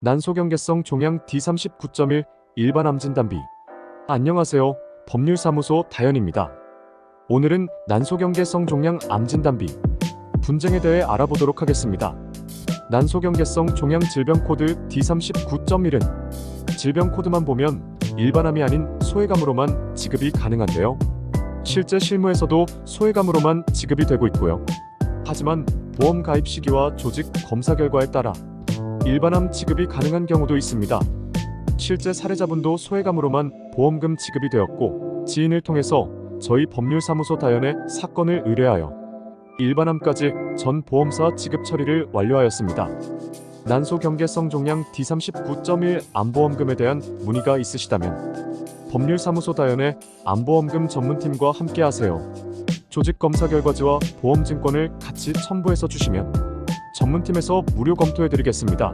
난소경계성 종양 D39.1 일반 암 진단비. 안녕하세요. 법률사무소 다현입니다. 오늘은 난소경계성 종양 암 진단비 분쟁에 대해 알아보도록 하겠습니다. 난소경계성 종양 질병 코드 D39.1은 질병 코드만 보면 일반암이 아닌 소외감으로만 지급이 가능한데요. 실제 실무에서도 소외감으로만 지급이 되고 있고요. 하지만 보험 가입 시기와 조직 검사 결과에 따라 일반암 지급이 가능한 경우도 있습니다. 실제 사례자분도 소외감으로만 보험금 지급이 되었고 지인을 통해서 저희 법률사무소 다연에 사건을 의뢰하여 일반암까지 전 보험사 지급 처리를 완료하였습니다. 난소 경계성 종양 D39.1 암보험금에 대한 문의가 있으시다면 법률사무소 다연의 암보험금 전문팀과 함께하세요. 조직 검사 결과지와 보험증권을 같이 첨부해서 주시면 전문팀에서 무료 검토해 드리겠습니다.